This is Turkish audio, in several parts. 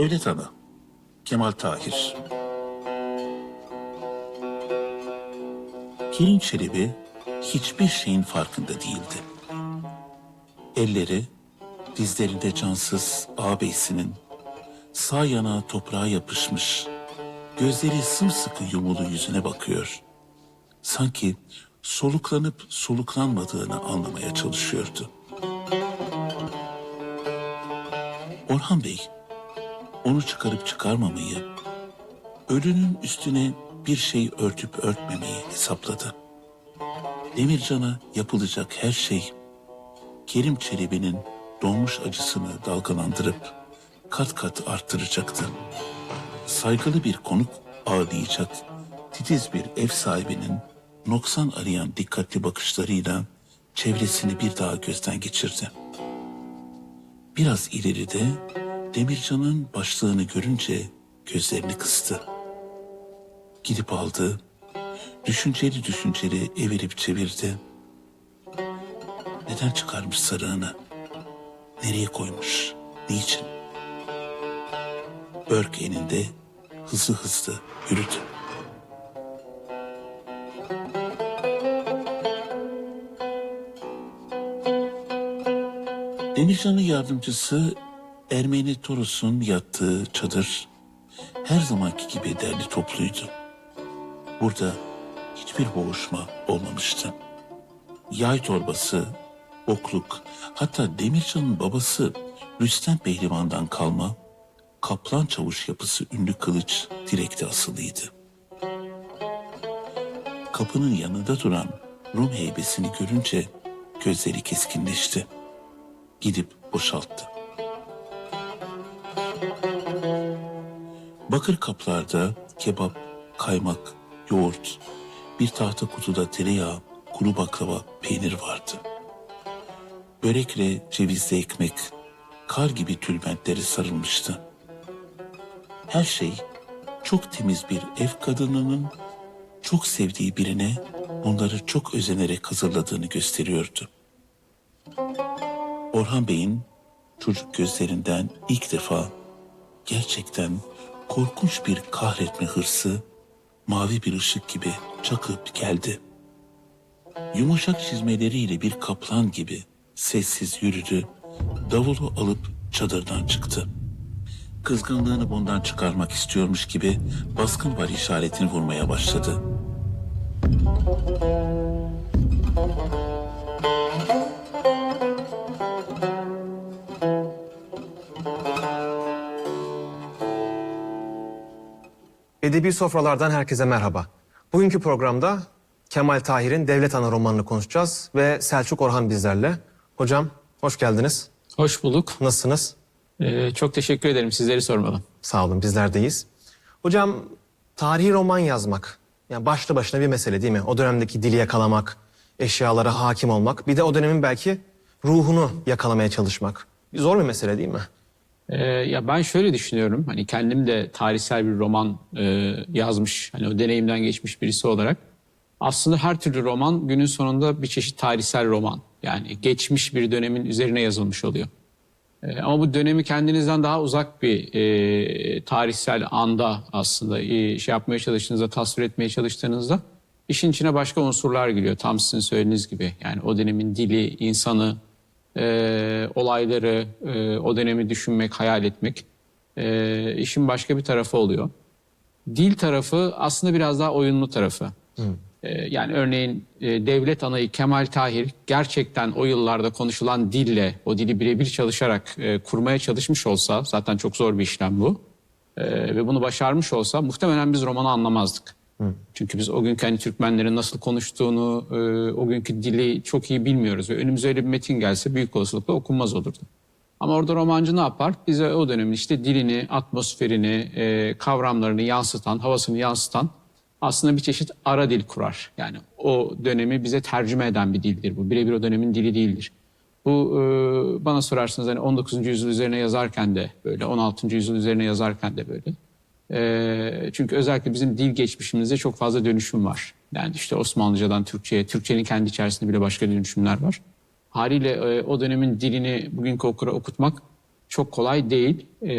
Devlet Ana Kemal Tahir Kerim Çelebi hiçbir şeyin farkında değildi. Elleri dizlerinde cansız ağabeyisinin sağ yanağı toprağa yapışmış, gözleri sımsıkı yumulu yüzüne bakıyor. Sanki soluklanıp soluklanmadığını anlamaya çalışıyordu. Orhan Bey, onu çıkarıp çıkarmamayı, ölünün üstüne bir şey örtüp örtmemeyi hesapladı. Demircan'a yapılacak her şey, Kerim Çelebi'nin donmuş acısını dalgalandırıp kat kat arttıracaktı. Saygılı bir konuk ağırlayacak titiz bir ev sahibinin noksan arayan dikkatli bakışlarıyla çevresini bir daha gözden geçirdi. Biraz ileride Demircan'ın başlığını görünce gözlerini kıstı. Gidip aldı, düşünceli düşünceli evirip çevirdi. Neden çıkarmış sarığını? Nereye koymuş? Niçin? Börk eninde hızlı hızlı yürüdü. Demircan'ın yardımcısı Ermeni Toros'un yattığı çadır her zamanki gibi derli topluydu. Burada hiçbir boğuşma olmamıştı. Yay torbası, okluk, hatta Demircan'ın babası Rüstem Pehlivan'dan kalma kaplan çavuş yapısı ünlü kılıç direkte asılıydı. Kapının yanında duran Rum heybesini görünce gözleri keskinleşti. Gidip boşalttı. Bakır kaplarda kebap, kaymak, yoğurt, bir tahta kutuda tereyağı, kuru baklava, peynir vardı. Börekle cevizli ekmek, kar gibi tülbentleri sarılmıştı. Her şey çok temiz bir ev kadınının çok sevdiği birine onları çok özenerek hazırladığını gösteriyordu. Orhan Bey'in çocuk gözlerinden ilk defa gerçekten korkunç bir kahretme hırsı mavi bir ışık gibi çakıp geldi. Yumuşak çizmeleriyle bir kaplan gibi sessiz yürüdü, davulu alıp çadırdan çıktı. Kızgınlığını bundan çıkarmak istiyormuş gibi baskın var işaretini vurmaya başladı. Edebi sofralardan herkese merhaba. Bugünkü programda Kemal Tahir'in Devlet Ana romanını konuşacağız ve Selçuk Orhan bizlerle. Hocam hoş geldiniz. Hoş bulduk. Nasılsınız? Ee, çok teşekkür ederim. Sizleri sormalı. Sağ olun bizlerdeyiz. Hocam tarihi roman yazmak yani başlı başına bir mesele değil mi? O dönemdeki dili yakalamak, eşyalara hakim olmak, bir de o dönemin belki ruhunu yakalamaya çalışmak. Zor bir mesele değil mi? Ee, ya ben şöyle düşünüyorum. Hani kendim de tarihsel bir roman e, yazmış, hani o deneyimden geçmiş birisi olarak. Aslında her türlü roman günün sonunda bir çeşit tarihsel roman. Yani geçmiş bir dönemin üzerine yazılmış oluyor. Ee, ama bu dönemi kendinizden daha uzak bir e, tarihsel anda aslında e, şey yapmaya çalıştığınızda, tasvir etmeye çalıştığınızda işin içine başka unsurlar giriyor. Tam sizin söylediğiniz gibi. Yani o dönemin dili, insanı, e, olayları, e, o dönemi düşünmek, hayal etmek e, işin başka bir tarafı oluyor. Dil tarafı aslında biraz daha oyunlu tarafı. E, yani örneğin e, devlet anayı Kemal Tahir gerçekten o yıllarda konuşulan dille, o dili birebir çalışarak e, kurmaya çalışmış olsa, zaten çok zor bir işlem bu. E, ve bunu başarmış olsa muhtemelen biz romanı anlamazdık. Çünkü biz o günkü hani Türkmenlerin nasıl konuştuğunu, e, o günkü dili çok iyi bilmiyoruz. Ve önümüze öyle bir metin gelse büyük olasılıkla okunmaz olurdu. Ama orada romancı ne yapar? Bize o dönemin işte dilini, atmosferini, e, kavramlarını yansıtan, havasını yansıtan aslında bir çeşit ara dil kurar. Yani o dönemi bize tercüme eden bir dildir bu. Birebir o dönemin dili değildir. Bu e, bana sorarsanız hani 19. yüzyıl üzerine yazarken de böyle, 16. yüzyıl üzerine yazarken de böyle. E, çünkü özellikle bizim dil geçmişimizde çok fazla dönüşüm var. Yani işte Osmanlıcadan Türkçe'ye, Türkçenin kendi içerisinde bile başka dönüşümler var. Haliyle e, o dönemin dilini bugünkü okura okutmak çok kolay değil. E,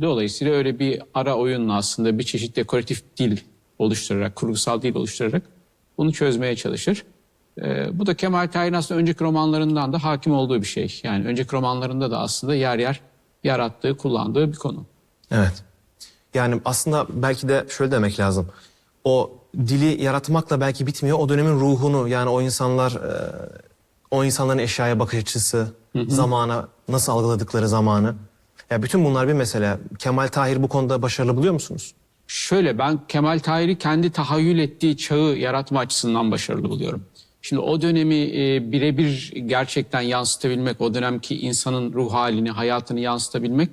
dolayısıyla öyle bir ara oyunla aslında bir çeşit dekoratif dil oluşturarak, kurgusal dil oluşturarak bunu çözmeye çalışır. E, bu da Kemal Tahir'in aslında önceki romanlarından da hakim olduğu bir şey. Yani önceki romanlarında da aslında yer yer yarattığı, kullandığı bir konu. Evet. Yani aslında belki de şöyle demek lazım. O dili yaratmakla belki bitmiyor. O dönemin ruhunu yani o insanlar e, o insanların eşyaya bakış açısı, zamana nasıl algıladıkları zamanı. Ya bütün bunlar bir mesele. Kemal Tahir bu konuda başarılı buluyor musunuz? Şöyle ben Kemal Tahir'i kendi tahayyül ettiği çağı yaratma açısından başarılı buluyorum. Şimdi o dönemi e, birebir gerçekten yansıtabilmek, o dönemki insanın ruh halini, hayatını yansıtabilmek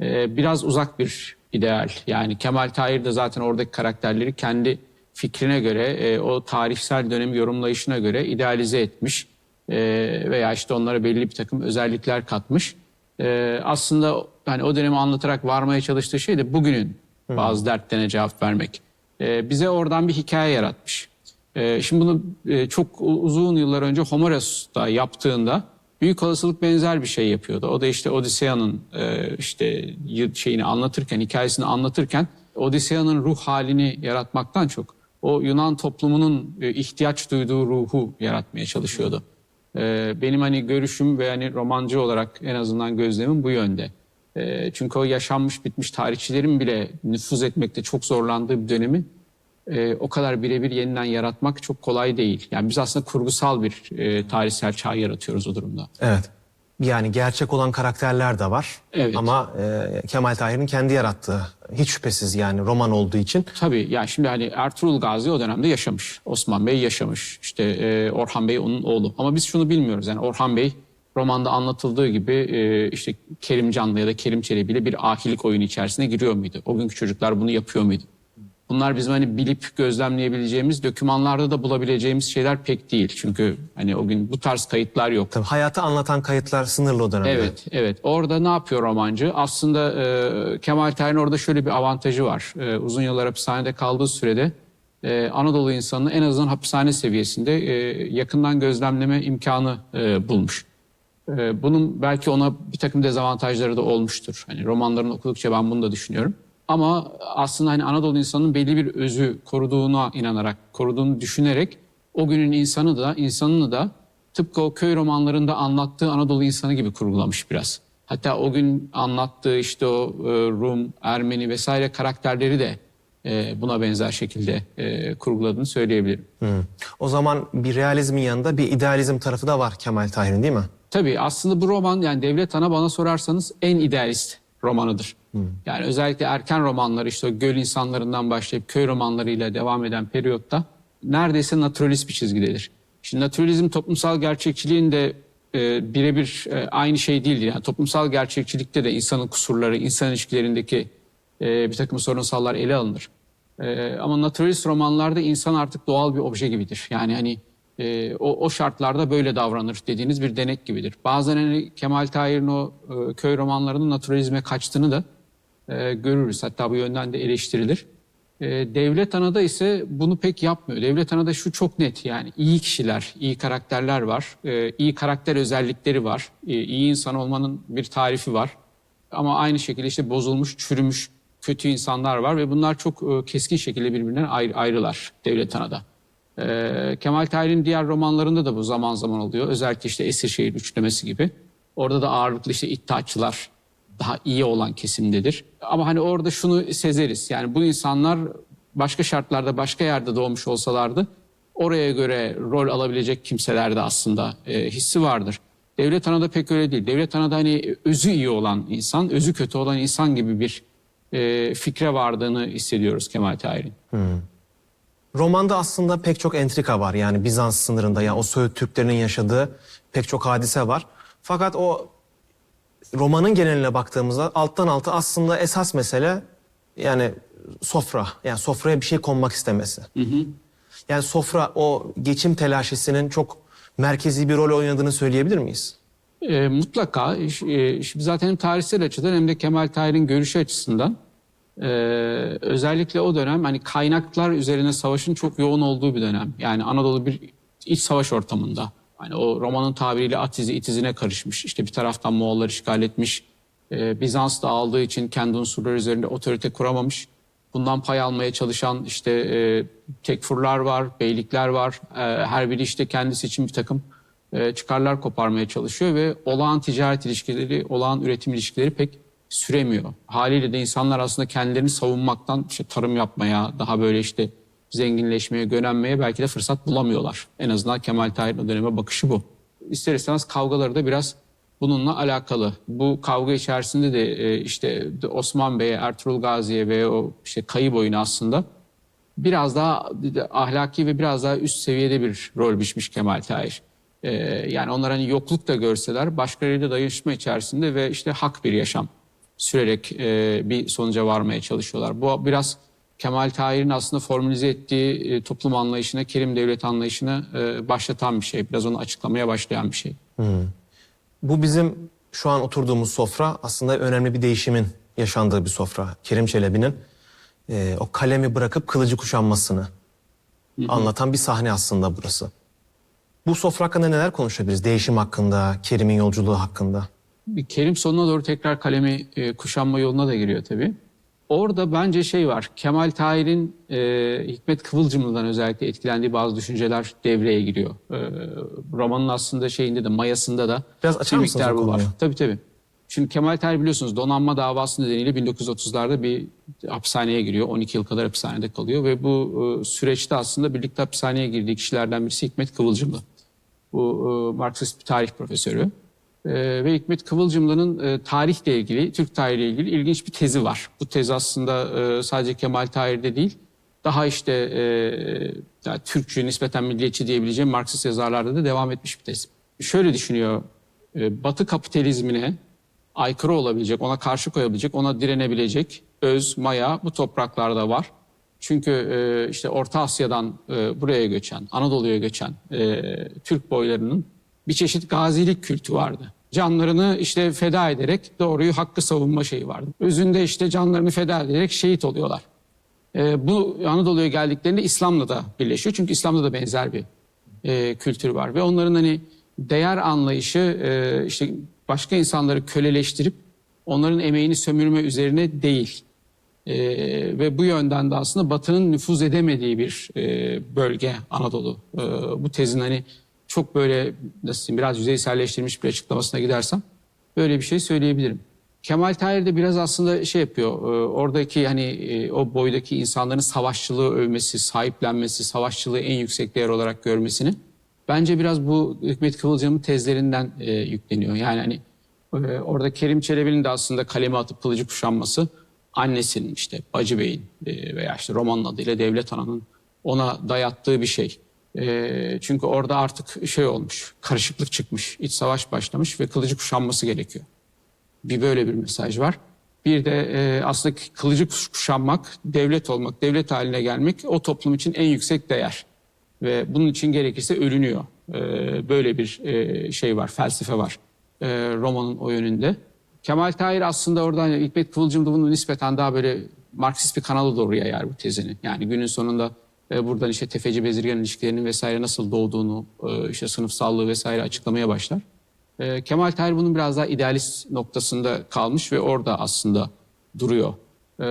e, biraz uzak bir ideal. Yani Kemal Tahir de zaten oradaki karakterleri kendi fikrine göre, e, o tarihsel dönemi yorumlayışına göre idealize etmiş e, veya işte onlara belli bir takım özellikler katmış. E, aslında hani o dönemi anlatarak varmaya çalıştığı şey de bugünün bazı dertlerine cevap vermek. E, bize oradan bir hikaye yaratmış. E, şimdi bunu e, çok uzun yıllar önce Homeros da yaptığında büyük olasılık benzer bir şey yapıyordu. O da işte Odiseya'nın e, işte şeyini anlatırken, hikayesini anlatırken Odiseya'nın ruh halini yaratmaktan çok o Yunan toplumunun e, ihtiyaç duyduğu ruhu yaratmaya çalışıyordu. E, benim hani görüşüm ve hani romancı olarak en azından gözlemim bu yönde. Çünkü o yaşanmış bitmiş tarihçilerin bile nüfuz etmekte çok zorlandığı bir dönemi e, o kadar birebir yeniden yaratmak çok kolay değil. Yani biz aslında kurgusal bir e, tarihsel çağ yaratıyoruz o durumda. Evet. Yani gerçek olan karakterler de var. Evet. Ama e, Kemal Tahir'in kendi yarattığı hiç şüphesiz yani roman olduğu için Tabii yani şimdi hani Ertuğrul Gazi o dönemde yaşamış. Osman Bey yaşamış. İşte e, Orhan Bey onun oğlu. Ama biz şunu bilmiyoruz. Yani Orhan Bey romanda anlatıldığı gibi e, işte Kerim Canlı ya da Kerim Çelebi ile bir ahilik oyunu içerisine giriyor muydu? O günkü çocuklar bunu yapıyor muydu? Bunlar bizim hani bilip gözlemleyebileceğimiz, dokümanlarda da bulabileceğimiz şeyler pek değil. Çünkü hani o gün bu tarz kayıtlar yok. tabii hayatı anlatan kayıtlar sınırlı o dönemde. Evet, evet. Orada ne yapıyor romancı? Aslında e, Kemal Tahir'in orada şöyle bir avantajı var. E, uzun yıllar hapishanede kaldığı sürede e, Anadolu insanını en azından hapishane seviyesinde e, yakından gözlemleme imkanı e, bulmuş. E, bunun belki ona bir takım dezavantajları da olmuştur. Hani romanlarını okudukça ben bunu da düşünüyorum. Ama aslında hani Anadolu insanının belli bir özü koruduğuna inanarak, koruduğunu düşünerek o günün insanı da, insanını da tıpkı o köy romanlarında anlattığı Anadolu insanı gibi kurgulamış biraz. Hatta o gün anlattığı işte o e, Rum, Ermeni vesaire karakterleri de e, buna benzer şekilde e, kurguladığını söyleyebilirim. Hı. O zaman bir realizmin yanında bir idealizm tarafı da var Kemal Tahir'in değil mi? Tabii aslında bu roman yani Devlet Ana bana sorarsanız en idealist romanıdır. Yani özellikle erken romanlar işte o göl insanlarından başlayıp köy romanlarıyla devam eden periyotta neredeyse naturalist bir çizgidedir. Şimdi naturalizm toplumsal gerçekçiliğin de e, birebir e, aynı şey değildir. Yani toplumsal gerçekçilikte de insanın kusurları, insan ilişkilerindeki e, bir takım sorunsallar ele alınır. E, ama naturalist romanlarda insan artık doğal bir obje gibidir. Yani hani e, o, o şartlarda böyle davranır dediğiniz bir denek gibidir. Bazen hani Kemal Tahir'in o e, köy romanlarının naturalizme kaçtığını da e, görürüz. Hatta bu yönden de eleştirilir. E, Devlet Ana'da ise bunu pek yapmıyor. Devlet Ana'da şu çok net yani iyi kişiler, iyi karakterler var, e, iyi karakter özellikleri var, e, iyi insan olmanın bir tarifi var. Ama aynı şekilde işte bozulmuş, çürümüş kötü insanlar var ve bunlar çok e, keskin şekilde birbirinden ayrı, ayrılar Devlet Ana'da. Ee, Kemal Tahir'in diğer romanlarında da bu zaman zaman oluyor. Özellikle işte Esirşehir üçlemesi gibi. Orada da ağırlıklı işte iddiaçılar daha iyi olan kesimdedir. Ama hani orada şunu sezeriz. Yani bu insanlar başka şartlarda başka yerde doğmuş olsalardı oraya göre rol alabilecek kimselerde aslında e, hissi vardır. Devlet Ana'da pek öyle değil. Devlet Ana'da hani özü iyi olan insan, özü kötü olan insan gibi bir e, fikre vardığını hissediyoruz Kemal Tahir'in. Romanda aslında pek çok entrika var. Yani Bizans sınırında yani o Söğüt Türklerinin yaşadığı pek çok hadise var. Fakat o romanın geneline baktığımızda alttan alta aslında esas mesele yani sofra. Yani sofraya bir şey konmak istemesi. Yani sofra o geçim telaşesinin çok merkezi bir rol oynadığını söyleyebilir miyiz? E, mutlaka. E, şimdi zaten hem tarihsel açıdan hem de Kemal Tahir'in görüşü açısından e, özellikle o dönem hani kaynaklar üzerine savaşın çok yoğun olduğu bir dönem. Yani Anadolu bir iç savaş ortamında. Hani o romanın tabiriyle at izi it izine karışmış. İşte bir taraftan Moğollar işgal etmiş. Ee, Bizans da aldığı için kendi unsurları üzerinde otorite kuramamış. Bundan pay almaya çalışan işte e, tekfurlar var, beylikler var. E, her biri işte kendisi için bir takım e, çıkarlar koparmaya çalışıyor ve olağan ticaret ilişkileri, olağan üretim ilişkileri pek süremiyor. Haliyle de insanlar aslında kendilerini savunmaktan işte tarım yapmaya, daha böyle işte zenginleşmeye, yönelmeye belki de fırsat bulamıyorlar. En azından Kemal Tahir'in o döneme bakışı bu. İster istemez kavgaları da biraz bununla alakalı. Bu kavga içerisinde de e, işte Osman Bey'e, Ertuğrul Gazi'ye ve o işte kayı boyuna aslında biraz daha ahlaki ve biraz daha üst seviyede bir rol biçmiş Kemal Tahir. Ee, yani onlar hani yokluk da görseler başkalarıyla dayanışma içerisinde ve işte hak bir yaşam sürerek e, bir sonuca varmaya çalışıyorlar. Bu biraz Kemal Tahir'in aslında formülize ettiği e, toplum anlayışına, Kerim devlet anlayışını e, başlatan bir şey. Biraz onu açıklamaya başlayan bir şey. Bu bizim şu an oturduğumuz sofra aslında önemli bir değişimin yaşandığı bir sofra. Kerim Çelebi'nin e, o kalemi bırakıp kılıcı kuşanmasını anlatan bir sahne aslında burası. Bu sofra hakkında neler konuşabiliriz? Değişim hakkında, Kerim'in yolculuğu hakkında. Kerim sonuna doğru tekrar kalemi e, kuşanma yoluna da giriyor tabii. Orada bence şey var. Kemal Tahir'in e, Hikmet Kıvılcımlı'dan özellikle etkilendiği bazı düşünceler devreye giriyor. E, romanın aslında şeyinde de mayasında da Biraz açar bir miktar bu var. Tabii tabii. Şimdi Kemal Tahir biliyorsunuz donanma davası nedeniyle 1930'larda bir hapishaneye giriyor. 12 yıl kadar hapishanede kalıyor ve bu e, süreçte aslında birlikte hapishaneye girdiği kişilerden birisi Hikmet Kıvılcımlı. Bu e, Marksist bir tarih profesörü. E, ve Hikmet Kıvılcımlı'nın e, tarihle ilgili, Türk tarihiyle ilgili ilginç bir tezi var. Bu tez aslında e, sadece Kemal Tahir'de değil, daha işte e, yani Türkçü, nispeten milliyetçi diyebileceğim Marksist yazarlarda da devam etmiş bir tez. Şöyle düşünüyor, e, Batı kapitalizmine aykırı olabilecek, ona karşı koyabilecek, ona direnebilecek öz, maya bu topraklarda var. Çünkü işte Orta Asya'dan buraya göçen, Anadolu'ya göçen Türk boylarının bir çeşit gazilik kültü vardı. Canlarını işte feda ederek doğruyu hakkı savunma şeyi vardı. Özünde işte canlarını feda ederek şehit oluyorlar. E, bu Anadolu'ya geldiklerinde İslam'la da birleşiyor. Çünkü İslam'da da benzer bir e, kültür var. Ve onların hani değer anlayışı e, işte başka insanları köleleştirip onların emeğini sömürme üzerine değil. E, ve bu yönden de aslında Batı'nın nüfuz edemediği bir e, bölge Anadolu. E, bu tezin hani çok böyle nasıl diyeyim biraz yüzeyselleştirilmiş bir açıklamasına gidersem böyle bir şey söyleyebilirim. Kemal Tahir de biraz aslında şey yapıyor. e, Oradaki hani e, o boydaki insanların savaşçılığı övmesi, sahiplenmesi, savaşçılığı en yüksek değer olarak görmesini bence biraz bu Hikmet Kıvılcım'ın tezlerinden e, yükleniyor. Yani hani orada Kerim Çelebi'nin de aslında kaleme atıp kılıcı kuşanması annesinin işte Bacı Bey'in veya işte romanın adıyla Devlet Ana'nın ona dayattığı bir şey. E, çünkü orada artık şey olmuş, karışıklık çıkmış, iç savaş başlamış ve kılıcı kuşanması gerekiyor. Bir böyle bir mesaj var. Bir de e, aslında kılıcı kuşanmak, devlet olmak, devlet haline gelmek o toplum için en yüksek değer. Ve bunun için gerekirse ölünüyor. E, böyle bir e, şey var, felsefe var e, romanın o yönünde. Kemal Tahir aslında oradan Hikmet Kıvılcım da bunu nispeten daha böyle Marksist bir kanala doğru yayar bu tezini. Yani günün sonunda e, buradan işte tefeci bezirgan ilişkilerinin vesaire nasıl doğduğunu, e, işte sınıfsallığı vesaire açıklamaya başlar. E, Kemal Tahir bunun biraz daha idealist noktasında kalmış ve orada aslında duruyor. E,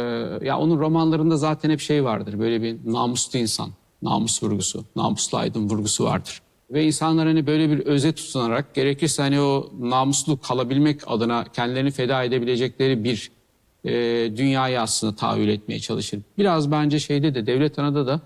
ya onun romanlarında zaten hep şey vardır. Böyle bir namuslu insan, namus vurgusu, namuslu aydın vurgusu vardır. Ve insanlar hani böyle bir öze tutunarak gerekirse hani o namuslu kalabilmek adına kendilerini feda edebilecekleri bir e, dünyayı aslında tahayyül etmeye çalışır. Biraz bence şeyde de devlet anada da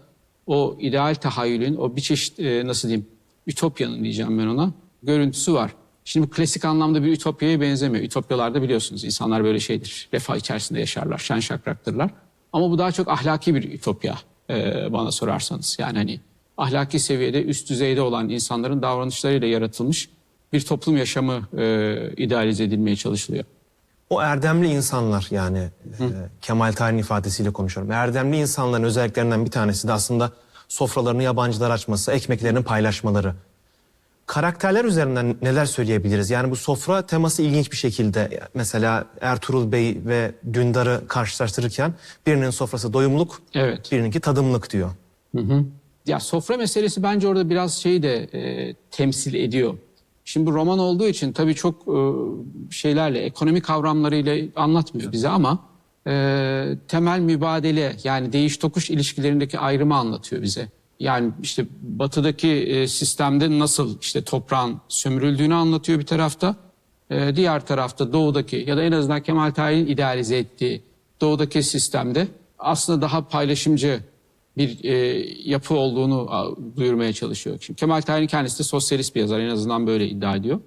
o ideal tahayyülün o bir çeşit e, nasıl diyeyim ütopyanın diyeceğim ben ona görüntüsü var. Şimdi bu klasik anlamda bir ütopyaya benzemiyor. Ütopyalarda biliyorsunuz insanlar böyle şeydir. Refah içerisinde yaşarlar, şen şakraktırlar. Ama bu daha çok ahlaki bir ütopya e, bana sorarsanız. Yani hani ahlaki seviyede üst düzeyde olan insanların davranışlarıyla yaratılmış bir toplum yaşamı e, idealize edilmeye çalışılıyor. O erdemli insanlar yani e, Kemal Tahir'in ifadesiyle konuşuyorum. Erdemli insanların özelliklerinden bir tanesi de aslında sofralarını yabancılar açması, ekmeklerini paylaşmaları. Karakterler üzerinden neler söyleyebiliriz? Yani bu sofra teması ilginç bir şekilde. Mesela Ertuğrul Bey ve Dündar'ı karşılaştırırken birinin sofrası doyumluk, Evet. birininki tadımlık diyor. Ya sofra meselesi bence orada biraz şeyi de e, temsil ediyor. Şimdi bu roman olduğu için tabii çok e, şeylerle, ekonomik kavramlarıyla anlatmıyor bize ama e, temel mübadele yani değiş tokuş ilişkilerindeki ayrımı anlatıyor bize. Yani işte batıdaki e, sistemde nasıl işte toprağın sömürüldüğünü anlatıyor bir tarafta. E, diğer tarafta doğudaki ya da en azından Kemal Tahir'in idealize ettiği doğudaki sistemde aslında daha paylaşımcı bir e, yapı olduğunu duyurmaya çalışıyor. Şimdi Kemal Tahir'in kendisi de sosyalist bir yazar en azından böyle iddia ediyor.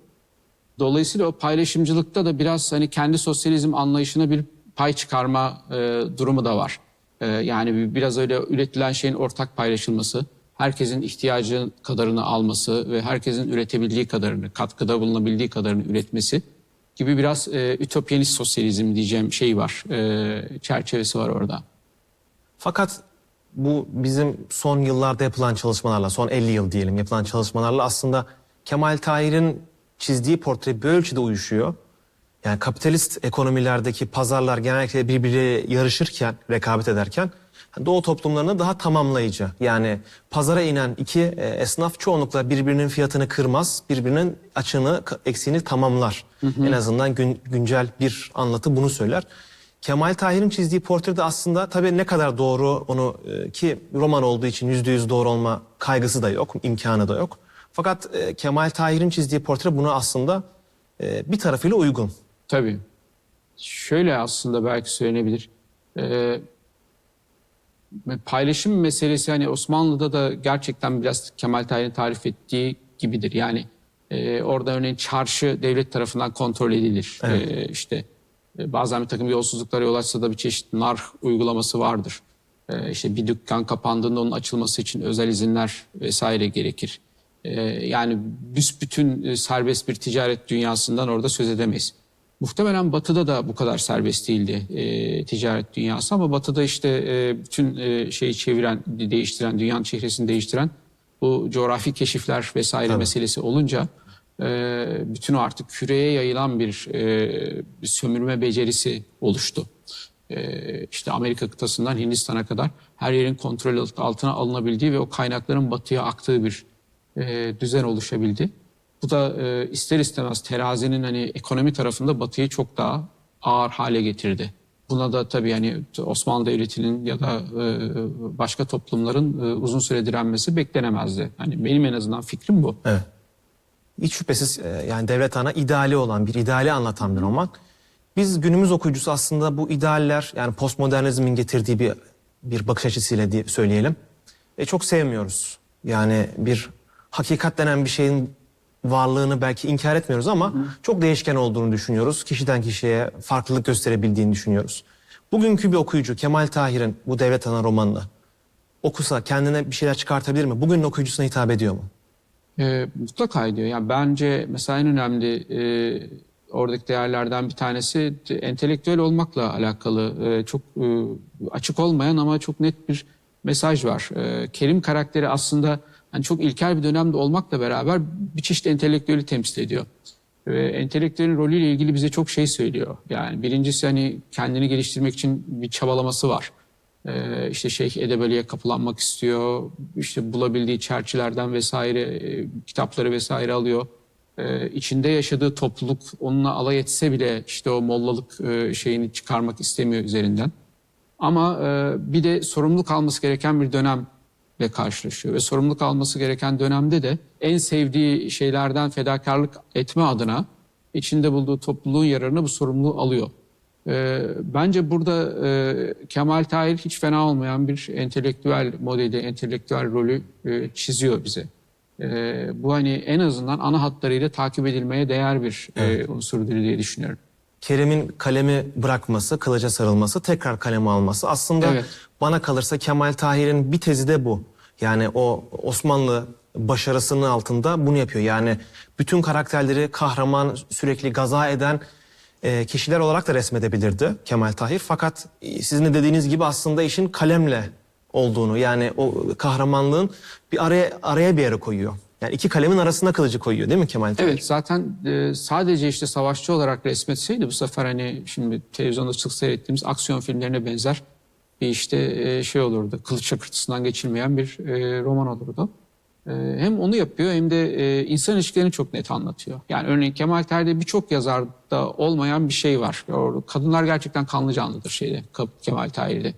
Dolayısıyla o paylaşımcılıkta da biraz hani kendi sosyalizm anlayışına bir pay çıkarma e, durumu da var. E, yani bir- biraz öyle üretilen şeyin ortak paylaşılması, herkesin ihtiyacı kadarını alması ve herkesin üretebildiği kadarını, katkıda bulunabildiği kadarını üretmesi gibi biraz e, ütopyanist sosyalizm diyeceğim şey var, e, çerçevesi var orada. Fakat bu bizim son yıllarda yapılan çalışmalarla, son 50 yıl diyelim yapılan çalışmalarla aslında Kemal Tahir'in çizdiği portre bir ölçüde uyuşuyor. Yani kapitalist ekonomilerdeki pazarlar genellikle birbiriyle yarışırken, rekabet ederken Doğu toplumlarını daha tamamlayıcı. Yani pazara inen iki e, esnaf çoğunlukla birbirinin fiyatını kırmaz, birbirinin açığını, eksiğini tamamlar. En azından gün- güncel bir anlatı bunu söyler. Kemal Tahir'in çizdiği portrede aslında tabii ne kadar doğru onu e, ki roman olduğu için yüzde yüz doğru olma kaygısı da yok, imkanı da yok. Fakat e, Kemal Tahir'in çizdiği portre buna aslında e, bir tarafıyla uygun. Tabii. Şöyle aslında belki söylenebilir. Ee, paylaşım meselesi hani Osmanlı'da da gerçekten biraz Kemal Tahir'in tarif ettiği gibidir. Yani e, orada örneğin çarşı devlet tarafından kontrol edilir. İşte e, bazen bir takım yolsuzluklara yol açsa da bir çeşit nar uygulaması vardır. Ee, işte bir dükkan kapandığında onun açılması için özel izinler vesaire gerekir. Ee, yani büsbütün e, serbest bir ticaret dünyasından orada söz edemeyiz. Muhtemelen Batı'da da bu kadar serbest değildi e, ticaret dünyası ama Batı'da işte e, bütün e, şeyi çeviren, değiştiren, dünyanın çehresini değiştiren bu coğrafi keşifler vesaire meselesi olunca e, bütün o artık küreye yayılan bir, e, sömürme becerisi oluştu. E, işte Amerika kıtasından Hindistan'a kadar her yerin kontrol altına alınabildiği ve o kaynakların batıya aktığı bir e, düzen oluşabildi. Bu da e, ister istemez terazinin hani ekonomi tarafında Batı'yı çok daha ağır hale getirdi. Buna da tabii hani Osmanlı Devleti'nin ya da e, başka toplumların e, uzun süre direnmesi beklenemezdi. Hani benim en azından fikrim bu. Evet. Hiç şüphesiz e, yani devlet ana ideali olan bir ideali anlatan bir roman. Biz günümüz okuyucusu aslında bu idealler yani postmodernizmin getirdiği bir bir bakış açısıyla diye söyleyelim. E, çok sevmiyoruz. Yani bir hakikat denen bir şeyin varlığını belki inkar etmiyoruz ama çok değişken olduğunu düşünüyoruz. Kişiden kişiye farklılık gösterebildiğini düşünüyoruz. Bugünkü bir okuyucu Kemal Tahir'in bu devlet ana romanını okusa kendine bir şeyler çıkartabilir mi? Bugünün okuyucusuna hitap ediyor mu? E, mutlaka ediyor. Yani bence mesela en önemli e, oradaki değerlerden bir tanesi entelektüel olmakla alakalı. E, çok e, açık olmayan ama çok net bir mesaj var. E, Kerim karakteri aslında hani çok ilkel bir dönemde olmakla beraber bir çeşit entelektüeli temsil ediyor. Ve entelektüelin rolüyle ilgili bize çok şey söylüyor. Yani birincisi hani kendini geliştirmek için bir çabalaması var. Ee, işte Şeyh Edebali'ye kapılanmak istiyor. İşte bulabildiği çerçilerden vesaire e, kitapları vesaire alıyor. Ee, içinde yaşadığı topluluk onunla alay etse bile işte o mollalık e, şeyini çıkarmak istemiyor üzerinden. Ama e, bir de sorumluluk alması gereken bir dönemle karşılaşıyor. Ve sorumluluk alması gereken dönemde de en sevdiği şeylerden fedakarlık etme adına içinde bulduğu topluluğun yararına bu sorumluluğu alıyor. E, bence burada e, Kemal Tahir hiç fena olmayan bir entelektüel modeli, entelektüel rolü e, çiziyor bize. E, bu hani en azından ana hatlarıyla takip edilmeye değer bir e, unsurdur diye düşünüyorum. Kerim'in kalemi bırakması, kılıca sarılması, tekrar kalemi alması. Aslında Evet. bana kalırsa Kemal Tahir'in bir tezi de bu. Yani o Osmanlı başarısının altında bunu yapıyor. Yani bütün karakterleri kahraman, sürekli gaza eden e, kişiler olarak da resmedebilirdi Kemal Tahir. Fakat e, sizin de dediğiniz gibi aslında işin kalemle olduğunu yani o kahramanlığın bir araya araya bir yere koyuyor. Yani iki kalemin arasına kılıcı koyuyor değil mi Kemal Tahir? Evet zaten e, sadece işte savaşçı olarak resmetseydi bu sefer hani şimdi televizyonda sık seyrettiğimiz aksiyon filmlerine benzer bir işte e, şey olurdu. Kılıç çakırtısından geçilmeyen bir e, roman olurdu. E, hem onu yapıyor hem de e, insan ilişkilerini çok net anlatıyor. Yani örneğin Kemal Tahir'de birçok yazarda olmayan bir şey var. Kadınlar gerçekten kanlı canlıdır şeyde Kemal Tahir'de.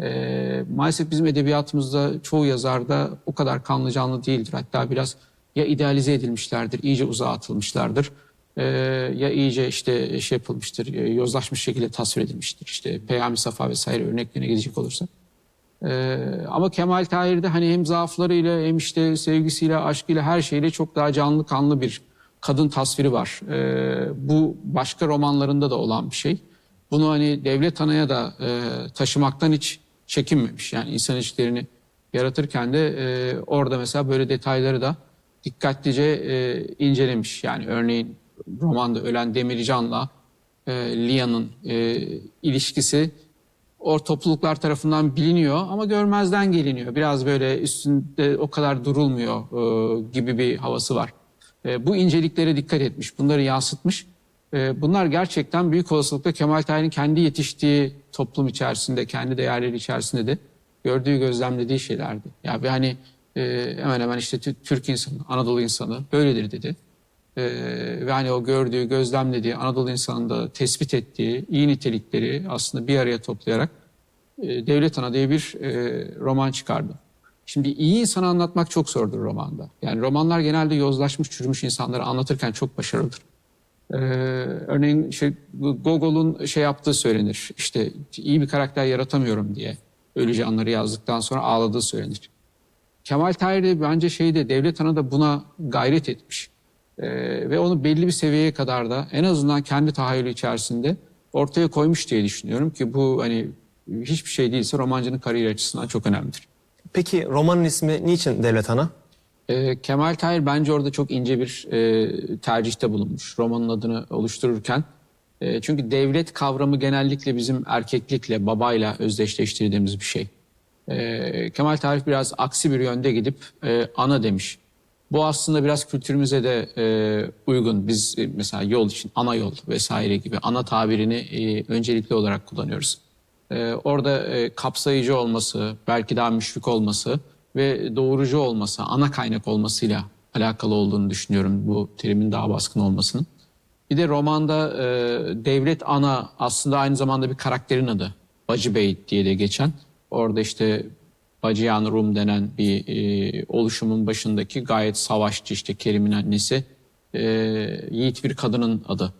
E, maalesef bizim edebiyatımızda çoğu yazarda o kadar kanlı canlı değildir. Hatta biraz ya idealize edilmişlerdir, iyice uzağa atılmışlardır. E, ya iyice işte şey yapılmıştır, e, yozlaşmış şekilde tasvir edilmiştir. İşte Peyami Safa vesaire örneklerine gidecek olursak. Ee, ama Kemal Tahir'de hani hem zaaflarıyla hem işte sevgisiyle, aşkıyla her şeyle çok daha canlı kanlı bir kadın tasviri var. Ee, bu başka romanlarında da olan bir şey. Bunu hani devlet anaya da e, taşımaktan hiç çekinmemiş. Yani insan ilişkilerini yaratırken de e, orada mesela böyle detayları da dikkatlice e, incelemiş. Yani örneğin romanda ölen Demircan'la e, Lia'nın e, ilişkisi o topluluklar tarafından biliniyor ama görmezden geliniyor. Biraz böyle üstünde o kadar durulmuyor e, gibi bir havası var. E, bu inceliklere dikkat etmiş, bunları yansıtmış. E, bunlar gerçekten büyük olasılıkla Kemal Tahir'in kendi yetiştiği toplum içerisinde, kendi değerleri içerisinde de gördüğü, gözlemlediği şeylerdi. Ya ve hani e, hemen hemen işte Tü- Türk insanı, Anadolu insanı böyledir dedi. Ee, ve hani o gördüğü, gözlemlediği, Anadolu insanında tespit ettiği iyi nitelikleri aslında bir araya toplayarak e, Devlet Ana diye bir e, roman çıkardı. Şimdi iyi insanı anlatmak çok zordur romanda. Yani romanlar genelde yozlaşmış, çürümüş insanları anlatırken çok başarılıdır. Ee, örneğin işte Gogol'un şey yaptığı söylenir. İşte iyi bir karakter yaratamıyorum diye ölüce anları yazdıktan sonra ağladığı söylenir. Kemal Tahir de bence şeyde devlet ana da buna gayret etmiş. Ee, ve onu belli bir seviyeye kadar da en azından kendi tahayyülü içerisinde ortaya koymuş diye düşünüyorum ki bu hani hiçbir şey değilse romancının kariyer açısından çok önemlidir. Peki romanın ismi niçin Devlet Ana? Ee, Kemal Tahir bence orada çok ince bir e, tercihte bulunmuş romanın adını oluştururken. E, çünkü devlet kavramı genellikle bizim erkeklikle, babayla özdeşleştirdiğimiz bir şey. E, Kemal Tahir biraz aksi bir yönde gidip e, ana demiş. Bu aslında biraz kültürümüze de e, uygun. Biz e, mesela yol için ana yol vesaire gibi ana tabirini e, öncelikli olarak kullanıyoruz. E, orada e, kapsayıcı olması, belki daha müşfik olması ve doğurucu olması, ana kaynak olmasıyla alakalı olduğunu düşünüyorum bu terimin daha baskın olmasının. Bir de romanda e, devlet ana aslında aynı zamanda bir karakterin adı. Bacı Bey diye de geçen. Orada işte Bacıyan Rum denen bir e, oluşumun başındaki gayet savaşçı işte Kerim'in annesi e, yiğit bir kadının adı.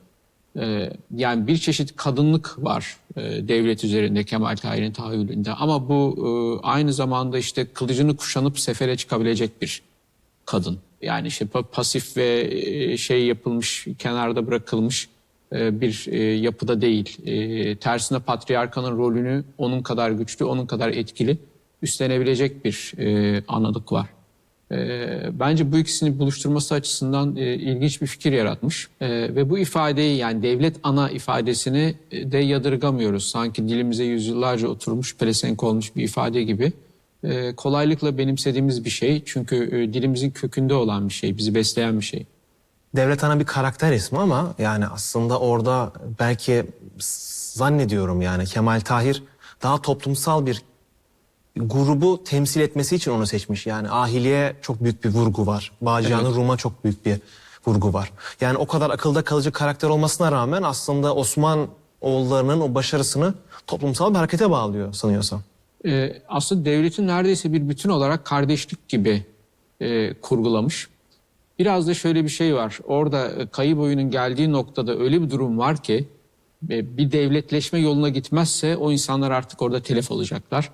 E, yani bir çeşit kadınlık var e, devlet üzerinde Kemal Tahir'in tahayyülünde ama bu e, aynı zamanda işte kılıcını kuşanıp sefere çıkabilecek bir kadın. Yani işte pa- pasif ve e, şey yapılmış, kenarda bırakılmış e, bir e, yapıda değil. Tersine patriarkanın rolünü onun kadar güçlü, onun kadar etkili üstlenebilecek bir e, anladık var. E, bence bu ikisini buluşturması açısından e, ilginç bir fikir yaratmış. E, ve bu ifadeyi yani devlet ana ifadesini e, de yadırgamıyoruz. Sanki dilimize yüzyıllarca oturmuş, pelesenk olmuş bir ifade gibi. E, kolaylıkla benimsediğimiz bir şey. Çünkü e, dilimizin kökünde olan bir şey, bizi besleyen bir şey. Devlet Ana bir karakter ismi ama yani aslında orada belki zannediyorum yani Kemal Tahir daha toplumsal bir grubu temsil etmesi için onu seçmiş. Yani Ahiliye çok büyük bir vurgu var. Bağcıyan'ın Evet. Rum'a çok büyük bir vurgu var. Yani o kadar akılda kalıcı karakter olmasına rağmen aslında Osman oğullarının o başarısını toplumsal bir harekete bağlıyor sanıyorsam. e, aslında devletin neredeyse bir bütün olarak kardeşlik gibi e, kurgulamış. Biraz da şöyle bir şey var. Orada e, kayı boyunun geldiği noktada öyle bir durum var ki e, bir devletleşme yoluna gitmezse o insanlar artık orada telef olacaklar.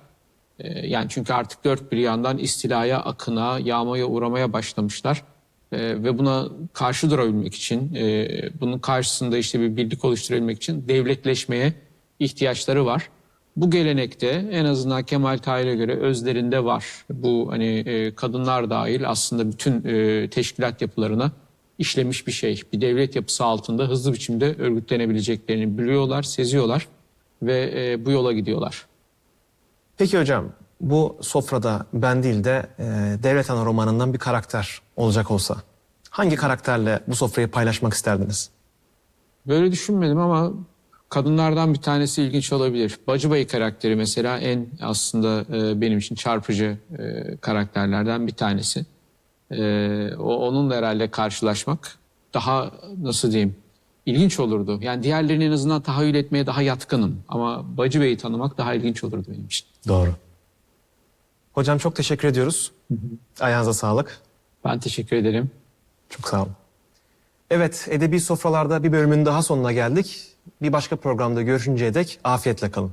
E, yani çünkü artık dört bir yandan istilaya, akına, yağmaya uğramaya başlamışlar. E, ve buna karşı durabilmek için, e, bunun karşısında işte bir birlik oluşturabilmek için devletleşmeye ihtiyaçları var. Bu gelenekte en azından Kemal Tahir'e göre özlerinde var. Bu hani e, kadınlar dahil aslında bütün e, teşkilat yapılarına işlemiş bir şey. Bir devlet yapısı altında hızlı biçimde örgütlenebileceklerini biliyorlar, seziyorlar ve bu yola gidiyorlar. Peki hocam bu sofrada ben değil de e, Devlet Ana romanından bir karakter olacak olsa hangi karakterle bu sofrayı paylaşmak isterdiniz? Böyle düşünmedim ama kadınlardan bir tanesi ilginç olabilir. Bacıbayı karakteri mesela en aslında e, benim için çarpıcı e, karakterlerden bir tanesi. E, o onunla herhalde karşılaşmak daha nasıl diyeyim ilginç olurdu. Yani diğerlerini en azından tahayyül etmeye daha yatkınım ama Bacı tanımak daha ilginç olurdu benim için. Doğru. Hocam çok teşekkür ediyoruz. Ayağınıza sağlık. Ben teşekkür ederim. Çok sağ olun. Evet, Edebi Sofralarda bir bölümün daha sonuna geldik. Bir başka programda görüşünceye dek afiyetle kalın.